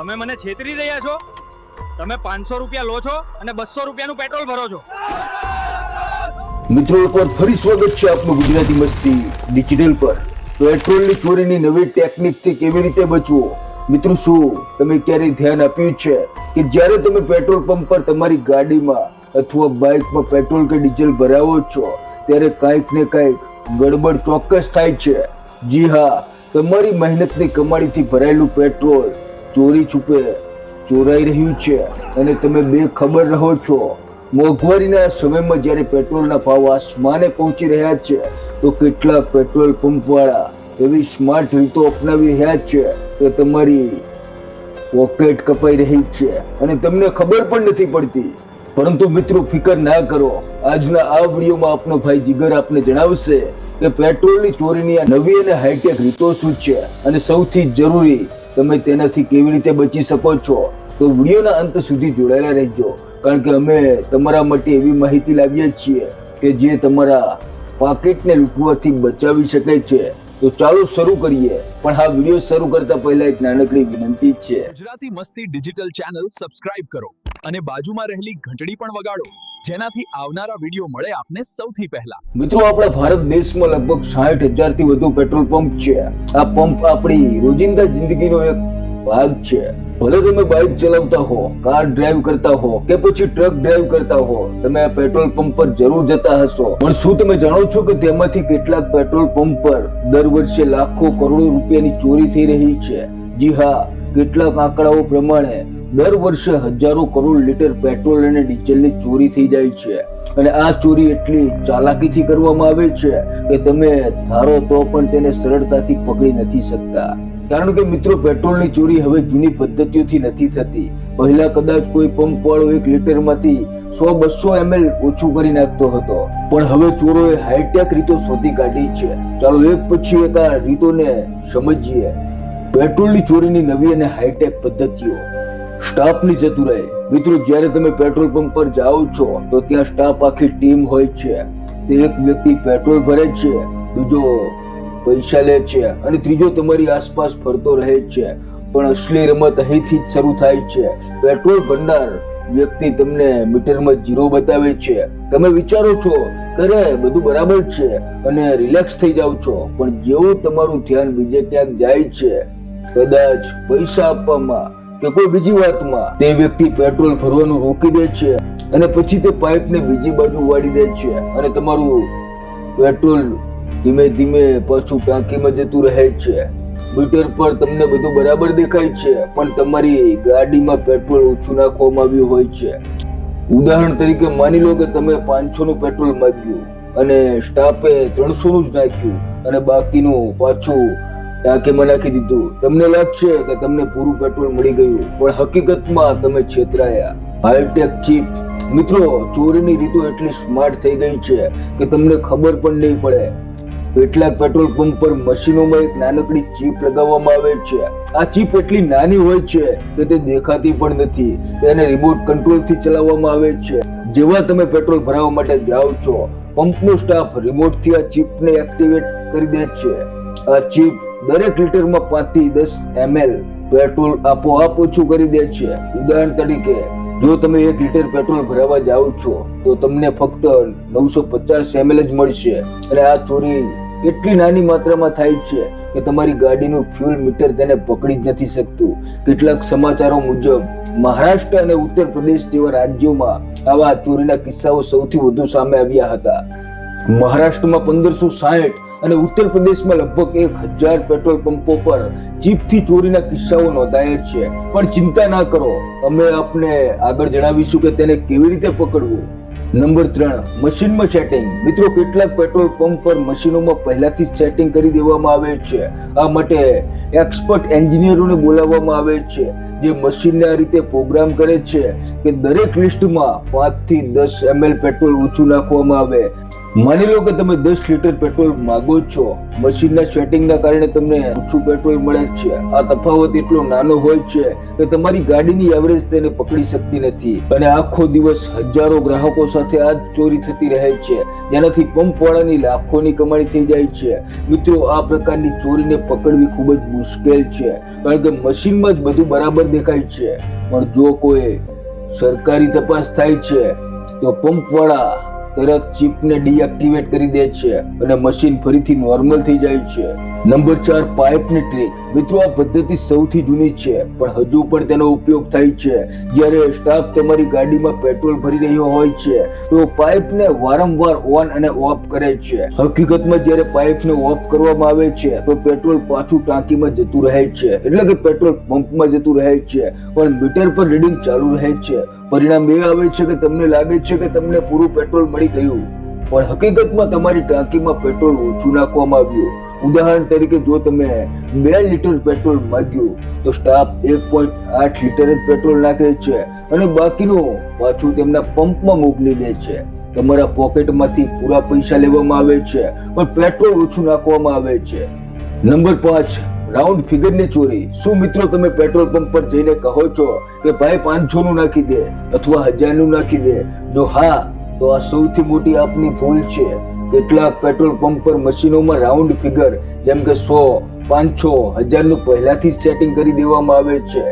તમે મને છેતરી રહ્યા છો? તમે પાંચસો રૂપિયા લો છો અને બસો રૂપિયાનું પેટ્રોલ ભરો છો. મિત્રો એકવાર ફરી સ્વાગત છે આપનું ગુજરાતી મસ્તી ડિજિટલ પર. પેટ્રોલની ચોરીની નવી ટેકનિકથી કેવી રીતે બચવું? મિત્રો, શું તમે ક્યારેય ધ્યાન આપ્યું છે કે જ્યારે તમે પેટ્રોલ પંપ પર તમારી ગાડીમાં અથવા બાઇકમાં પેટ્રોલ કે ડીઝલ ભરાવો છો, ત્યારે કાંઈક ને કાંઈક ગડબડ ચોક્કસ થાય છે. જી હા, તમારી મહેનતની કમાણીથી ભરાયેલું પેટ્રોલ ચોરી છુપે, ચોરાઈ રહ્યું છે. અને તમે બે ખબર રહો છો, મોંઘવારીના સમયમાં જ્યારે પેટ્રોલના ભાવ આસમાને પહોંચી રહ્યા છે, તો કેટલાક પેટ્રોલ પંપવાળા એવી સ્માર્ટ રીતો અપનાવી રહ્યા છે કે તમારી પોકેટ કપાઈ રહી છે. અને તમને ખબર પણ નથી પડતી. પરંતુ મિત્રો, ફિકર ના કરો. આજના આ વિડીયોમાં આપનો ભાઈ જીગર આપને જણાવશે કે પેટ્રોલની ચોરીની આ નવી અને હાઈટેક રીતો શું છે અને સૌથી જરૂરી તમે તેનાથી કેવી રીતે બચી શકો છો? તો વિડીયોના અંત સુધી જોડાયેલા રહેજો. કારણ કે અમે તમારા માટે એવી માહિતી લાવીએ છીએ કે જે તમારા પાકેટને લૂંટવાથી બચાવી શકે છે. તો ચાલો શરૂ કરીએ. પણ આ વીડિયો શરૂ કરતા પહેલા એક નાનકડી વિનંતી છે. ગુજરાતી મસ્તી ડિજિટલ ચેનલ સબસ્ક્રાઇબ કરો અને બાજુમાં રહેલી ઘંટડી પણ વગાડો. જેનાથી આવનારા વીડિયો મળે આપને સૌથી પહેલા. મિત્રો, આપણા ભારત દેશમાં લગભગ સાઠ હજારથી વધુ પેટ્રોલ પંપ છે. આ પંપ આપણી રોજિંદા જિંદગીનો એક ભાગ છે. ભલે તમે બાઇક ચલાવતા હો કાર ડ્રાઈવ કરતા હો કે પછી ટ્રક ડ્રાઈવ કરતા હો, તમે આ પેટ્રોલ પંપ પર જરૂર જતા હશો. પણ શું તમે જાણો છો કે તેમાંથી કેટલાક પેટ્રોલ પંપ પર દર વર્ષે લાખો કરોડો રૂપિયાની ચોરી થઈ રહી છે? જી હા, કેટલાક આંકડાઓ પ્રમાણે દર વર્ષે હજારો કરોડ લીટર પેટ્રોલ અને ડીઝલની ચોરી થઈ જાય છે. અને આ ચોરી એટલી ચાલાકીથી કરવામાં આવે છે કે તમે ધારો તો પણ તેને સરળતાથી પકડી નથી શકતા. કારણ કે મિત્રો, પેટ્રોલની ચોરી હવે જૂની પદ્ધતિઓથી નથી થતી. પહેલા કદાચ કોઈ પંપ વાળો એક લીટરમાંથી સો બસો એમએલ ઓછું કરી નાખતો હતો. પણ હવે ચોરોએ હાઈટેક રીતો શોધી કાઢી છે. ચાલો એક પછી એક આ રીતોને સમજીએ. પેટ્રોલની ચોરીની નવી અને હાઈટેક પદ્ધતિઓ. સ્ટાફની રહે. મિત્રો, જ્યારે તમે પેટ્રોલ પંપ પર જાઓ છો, તો ત્યાં સ્ટાફ આખી ટીમ હોય છે. તે એક વ્યક્તિ પેટ્રોલ ભરે છે, બીજો પૈસા લે છે, અને ત્રીજો તમારી આસપાસ ફરતો રહે છે. પણ અસલી રમત અહીંથી જ શરૂ થાય છે. પેટ્રોલ ભરનાર વ્યક્તિ તમને મીટરમાં જીરો બતાવે છે. તમે વિચારો છો કરે બધું બરાબર છે, અને રિલેક્સ થઈ જાઓ છો. પણ જેવું તમારું ધ્યાન બીજે ક્યાંક જાય છે, કદાચ પૈસા આપવામાં કે કોઈ બીજી વાતમાં તે વ્યક્તિ પેટ્રોલ ભરવાનું રોકી દે છે અને પછી તે પાઇપને બીજી બાજુ વાળી દે છે અને તમારું પેટ્રોલ ધીમે ધીમે પાછું ટાંકીમાં જતું રહે છે. મીટર પર તમને બધું બરાબર દેખાય છે, પણ તમારી ગાડીમાં પેટ્રોલ ઓછું નાખવામાં આવ્યું હોય છે. ઉદાહરણ તરીકે માની લો કે તમે પાંચસો નું પેટ્રોલ માંગ્યું અને સ્ટાફે ત્રણસો નું જ નાખ્યું અને બાકીનું પાછું ટાંકીમાં નાખી દીધું, તમને લાગશે કે તમને પૂરું પેટ્રોલ મળી ગયું, પણ હકીકતમાં તમે છેતરાયા. હાઈટેક ચીપ મિત્રો, ચોરીની રીતો એટલી સ્માર્ટ થઈ ગઈ છે કે તમને ખબર પણ નહીં પડે. કેટલાક પેટ્રોલ પંપ પર મશીનોમાં એક નાનકડી ચીપ લગાવવામાં આવે છે. આ ચીપ એટલી નાની હોય છે કે તે દેખાતી પણ નથી. તેને રિમોટ કંટ્રોલથી ચલાવવામાં આવે છે. જેવા તમે પેટ્રોલ ભરાવવા માટે જાઓ છો, પંપનો સ્ટાફ રિમોટથી આ ચીપને એક્ટિવેટ કરી દે છે. આ ચીપ દરેક લીટરમાં પાંચથી દસ એમએલ પેટ્રોલ આપોઆપ ઓછું કરી દે છે. ઉદાહરણ તરીકે, જો તમે એક લીટર પેટ્રોલ ભરાવા જાઓ છો, તો તમને ફક્ત નવસો પચાસ એમએલ જ મળશે. અને આ ચોરી એટલી નાની માત્રામાં થાય છે કે તમારી ગાડીનું ફ્યુલ મીટર તેને પકડી જ નથી શકતું. કેટલાક સમાચારો મુજબ, મહારાષ્ટ્ર અને ઉત્તર પ્રદેશ જેવા રાજ્યોમાં આવા ચોરીના કિસ્સાઓ સૌથી વધુ સામે આવ્યા હતા. મહારાષ્ટ્રમાં પંદરસો સાઠ અને ઉત્તર પ્રદેશમાં લગભગ એક હજાર પેટ્રોલ પંપો પર જીપથી ચોરીના કિસ્સાઓ નોંધાયા છે. પણ ચિંતા ના કરો, અમે આપને આગળ જણાવીશું કે તેને કેવી રીતે પકડવું. નંબર ત્રણ, મશીનમાં સેટિંગ મિત્રો, કેટલાક પેટ્રોલ પંપ પર મશીનોમાં પહેલાથી જ સેટિંગ કરી દેવામાં આવે છે. આ માટે એક્સપર્ટ એન્જિનિયરોને બોલાવવામાં આવે છે, જે મશીનને આ રીતે પ્રોગ્રામ કરે છે કે દરેક લિસ્ટમાં પાંચથી દસ એમએલ પેટ્રોલ ઓછું નાખવામાં આવે. માની લો કે તમે દસ લીટર પેટ્રોલ માગો છો, મશીનના સેટિંગના કારણે તમને ઓછું પેટ્રોલ મળે છે. આ તફાવત એટલો નાનો હોય છે કે તમારી ગાડીની એવરેજ તેને પકડી શકતી નથી. અને આખો દિવસ હજારો ગ્રાહકો સાથે આ ચોરી થતી રહે છે. જેનાથી પંપવાળાની લાખોની કમાણી થઈ જાય છે. મિત્રો, આ પ્રકારની ચોરીને પકડવી ખૂબ જ મુશ્કેલ છે, કારણ કે મશીનમાં જ બધું બરાબર દેખાય છે. પણ જો કોઈ સરકારી તપાસ થાય છે, તો પંપ વાળા તરત ચિપને ડીએક્ટિવેટ કરી દે છે અને મશીન ફરીથી નોર્મલ થઈ જાય છે. નંબર ચાર, પાઇપની ટ્રીક મિત્રો, આ પદ્ધતિ સૌથી જૂની છે, પણ હજુ પણ તેનો ઉપયોગ થાય છે. જ્યારે સ્ટાફ તમારી ગાડીમાં પેટ્રોલ ભરી રહ્યો હોય છે, તો પાઇપને વારંવાર ઓન અને ઓફ કરે છે. હકીકતમાં જ્યારે પાઇપને ઓફ કરવામાં આવે છે, તો પેટ્રોલ પાછું ટાંકીમાં જતું રહે છે. એટલે કે પેટ્રોલ પંપમાં જતું રહે છે. પણ મીટર પર રીડિંગ ચાલુ રહે છે. પરિણામ એ આવે છે કે તમને લાગે છે કે તમને પૂરું પેટ્રોલ મળી ગયું. પણ હકીકતમાં તમારી ટાંકીમાં પેટ્રોલ ઓછું નાખવામાં આવ્યું. ઉદાહરણ તરીકે જો તમે બે લીટર પેટ્રોલ માંગ્યું, તો સ્ટાફ એક પોઈન્ટ આઠ લીટર જ પેટ્રોલ નાખે છે અને બાકીનું પાછું તેમના પંપમાં મોકલી દે છે. તમારા પોકેટમાંથી પૂરા પૈસા લેવામાં આવે છે, પણ પેટ્રોલ ઓછું નાખવામાં આવે છે. નંબર પાંચ રાઉન્ડ ફિગરની ચોરી. શું મિત્રો તમે પેટ્રોલ પંપ પર જઈને કહો છો કે ભાઈ પાંચસો નું નાખી દે અથવા હજારનું નાખી દે? જો હા, તો આ સૌથી મોટી આપની ભૂલ છે. કેટલાક પેટ્રોલ પંપ પર મશીનોમાં રાઉન્ડ ફિગર, જેમ કે સો, પાંચસો હજારનું પહેલાથી સેટિંગ કરી દેવામાં આવે છે.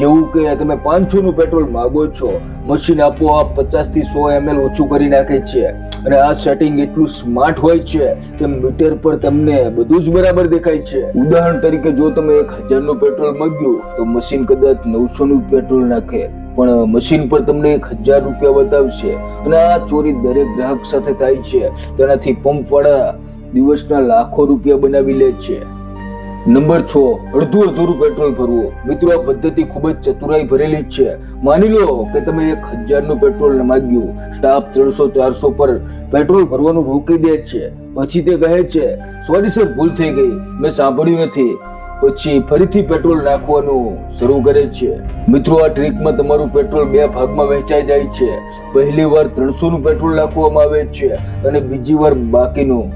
જેવું કે તમે પાંચસો નું પેટ્રોલ માગો છો, મશીન આપોઆપ પચાસથી સો એમએલ ઓછું કરી નાખે છે. અને આ સેટિંગ એટલું સ્માર્ટ હોય છે કે મીટર પર તમને બધું જ બરાબર દેખાય છે. ઉદાહરણ તરીકે જો તમે એક હજારનું પેટ્રોલ માંગ્યું, તો મશીન કદાચ નવસો નું પેટ્રોલ નાખે, પણ મશીન પર તમને એક હજાર રૂપિયા બતાવશે. અને આ ચોરી દરેક ગ્રાહક સાથે થાય છે. તેનાથી પંપ વાળા દિવસના લાખો રૂપિયા બનાવી લે છે. નંબર છ, અડધું અધૂરું પેટ્રોલ ભરવું. મિત્રો, આ પદ્ધતિ ખૂબ જ ચતુરાઈ ભરેલી જ છે. માની લો કે તમે એક હજારનું પેટ્રોલ માગ્યું સ્ટાફ ત્રણસો ચારસો પર પેટ્રોલ ભરવાનું રોકી દે છે. પછી તે કહે છે સોરી સર ભૂલ થઈ ગઈ. મેં સાંભળ્યું નથી. પછી ફરીથી પેટ્રોલ નાખવાનું શરૂ કરે છે. મિત્રો, આ ટ્રીકમાં તમારું પેટ્રોલ બે ભાગમાં વહેંચાઈ જાય છે. પહેલી વાર ત્રણસો નું પેટ્રોલ નાખવામાં આવે છે અને બીજી વાર બાકીનું.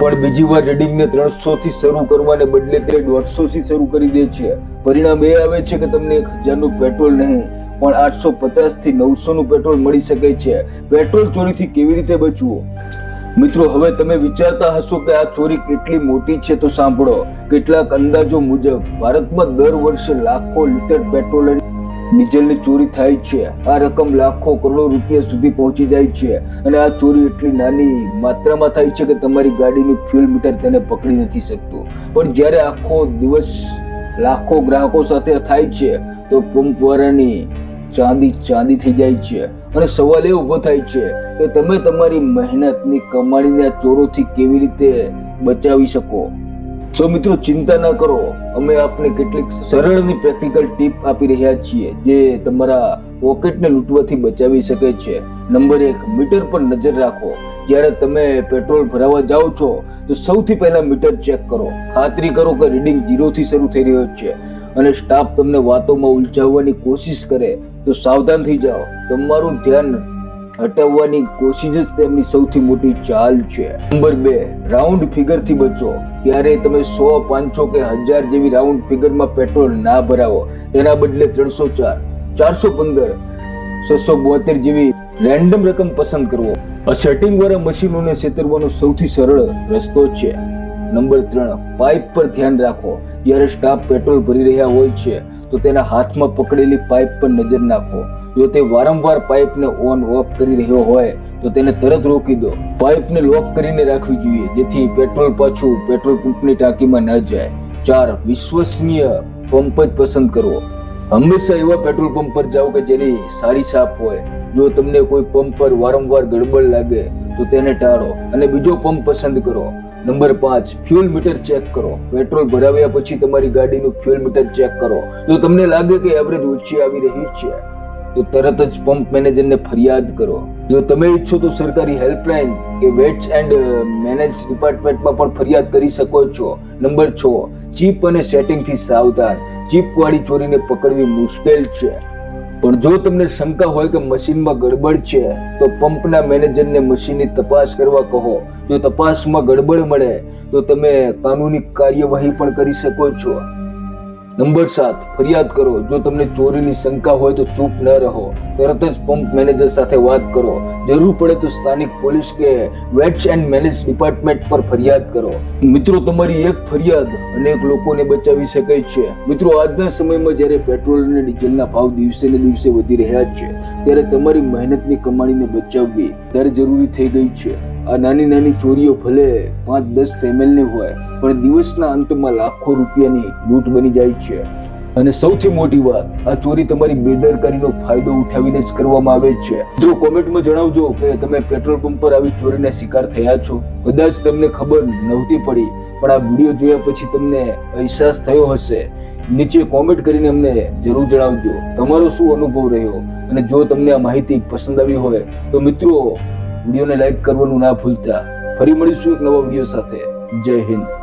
પણ બીજી વાર રીડિંગને ત્રણસો થી શરૂ કરવાને બદલે તે દોઢસો થી શરૂ કરી દે છે. પરિણામ એ આવે છે કે તમને એક હજારનું પેટ્રોલ નહીં. પણ આઠસો પચાસથી નવસો નું પેટ્રોલ મળી શકે છે. પેટ્રોલ ચોરીથી કેવી રીતે બચવું? મિત્રો, હવે તમે વિચારતા હશો કે આ ચોરી કેટલી મોટી છે તો સાંભળો. કેટલાક અંદાજો મુજબ, ભારતમાં દર વર્ષે લાખો લીટર પેટ્રોલ ડીઝલની ચોરી થાય છે. આ રકમ લાખો કરોડો રૂપિયા સુધી પહોંચી જાય છે. અને આ ચોરી એટલી નાની માત્રામાં થાય છે કે તમારી ગાડીનું ફ્યુલ મીટર તેને પકડી નથી શકતું. પણ જ્યારે આખો દિવસ લાખો ગ્રાહકો સાથે થાય છે, તો પંપ વાળાની ચાંદી ચાંદી થઈ જાય છે અને સવાલ એ ઊભો થાય છે કે તમે તમારી મહેનતની કમાણીને ચોરોથી કેવી રીતે બચાવી શકો? તો મિત્રો ચિંતા ન કરો, અમે આપને કેટલીક સરળ અને પ્રેક્ટિકલ ટીપ આપી રહ્યા છીએ જે તમારા પોકેટને લૂંટવાથી બચાવી શકે છે. નંબર એક, મીટર પર નજર રાખો. જ્યારે તમે પેટ્રોલ ભરાવા જાઓ છો, તો સૌથી પહેલા મીટર ચેક કરો. ખાતરી કરો કે રીડિંગ ઝીરો થી શરૂ થઈ રહ્યો છે. અને સ્ટાફ તમને વાતોમાં ઉલઝાવવાની કોશિશ કરે, તો સાવધાન થઈ જાઓ. તમારું ધ્યાન હટાવવાની કોશિશ જ તેમની સૌથી મોટી ચાલ છે. નંબર બે રાઉન્ડ ફિગરથી બચો. ત્યારે તમે સો, પાંચસો કે હજાર જેવી રાઉન્ડ ફિગરમાં પેટ્રોલ ના ભરાવો. તેના બદલે ત્રણસો ચાર, ચારસો પંદર, છસો બોતેર જેવી રેન્ડમ રકમ પસંદ કરવો. આ સેટિંગ વાળા મશીનોને છેતરવાનો સૌથી સરળ રસ્તો છે. નંબર ત્રણ પાઇપ પર ધ્યાન રાખો. જ્યારે સ્ટાફ પેટ્રોલ ભરી રહ્યા હોય છે, તો તેના હાથમાં પકડેલી પાઇપ પર નજર નાખો. જો તે વારંવાર પાઇપને ઓન ઓફ કરી રહ્યો હોય, તો તેને તરત રોકી દો. પાઇપને લોક કરીને રાખવી જોઈએ, જેથી પેટ્રોલ પાછું પેટ્રોલ પંપની ટાંકીમાં ન જાય. ચાર, વિશ્વસનીય પંપ જ પસંદ કરવો હંમેશા એવા પેટ્રોલ પંપ પર જાઓ કે જેની સારી સાફ હોય. જો તમને કોઈ પંપ પર વારંવાર ગડબડ લાગે, તો તેને ટાળો અને બીજો પંપ પસંદ કરો. નંબર પાંચ ફ્યુલ મીટર ચેક કરો. પેટ્રોલ ભરાવ્યા પછી તમારી ગાડીનું ફ્યુલ મીટર ચેક કરો. જો તમને લાગે કે એવરેજ ઓછી આવી રહી છે, તો તરત જ પંપ મેનેજરને ફરિયાદ કરો. જો તમે ઈચ્છો તો સરકારી હેલ્પલાઇન કે વેટ્સ એન્ડ મેનેજ ડિપાર્ટમેન્ટમાં પણ ફરિયાદ કરી શકો છો. નંબર છ, ચીપ અને સેટિંગથી સાવધાન. ચીપ વાળી ચોરીને પકડવી મુશ્કેલ છે. પણ જો તમને શંકા હોય કે મશીનમાં ગડબડ છે, તો પંપના મેનેજરને મશીનની તપાસ કરવા કહો. જો તપાસમાં ગડબડ મળે, તો તમે કાનૂની કાર્યવાહી પણ કરી શકો છો. નંબર સાત, ફરિયાદ કરો. જો તમને ચોરીની શંકા હોય તો ચૂપ ન રહો. તરત જ પંપ મેનેજર સાથે વાત કરો. જરૂર પડે તો સ્થાનિક પોલીસ કે વેટ્સ એન્ડ મેનેજ ડિપાર્ટમેન્ટ પર ફરિયાદ કરો. મિત્રો, તમારી એક ફરિયાદ અનેક લોકોને બચાવી શકે છે. મિત્રો, આજના સમયમાં જ્યારે પેટ્રોલ અને ડીઝલના ભાવ દિવસે ને દિવસે વધી રહ્યા છે, ત્યારે તમારી મહેનતની કમાણીને બચાવવી ત્યારે જરૂરી થઈ ગઈ છે. આ નાની નાની ચોરીઓ ભલે પાંચ દસની હોય, પણ દિવસના અંતમાં લાખો રૂપિયાની લૂંટ બની જાય છે. અને સૌથી મોટી વાત, આ ચોરી તમારી બેદરકારીનો ફાયદો ઉઠાવીને જ કરવામાં આવે છે. જો કોમેન્ટમાં જણાવજો કે તમે પેટ્રોલ પંપ પર આવી ચોરીના શિકાર થયા છો. કદાચ તમને ખબર નહોતી પડી, પણ આ વીડિયો જોયા પછી તમને અહેસાસ થયો હશે. નીચે કોમેન્ટ કરીને અમને જરૂર જણાવજો. તમારો શું અનુભવ રહ્યો? અને જો તમને આ માહિતી પસંદ આવી હોય, તો મિત્રો, વિડીયોને લાઈક કરવાનું ના ભૂલતા. ફરી મળીશું એક નવા વીડિયો સાથે. જય હિન્દ.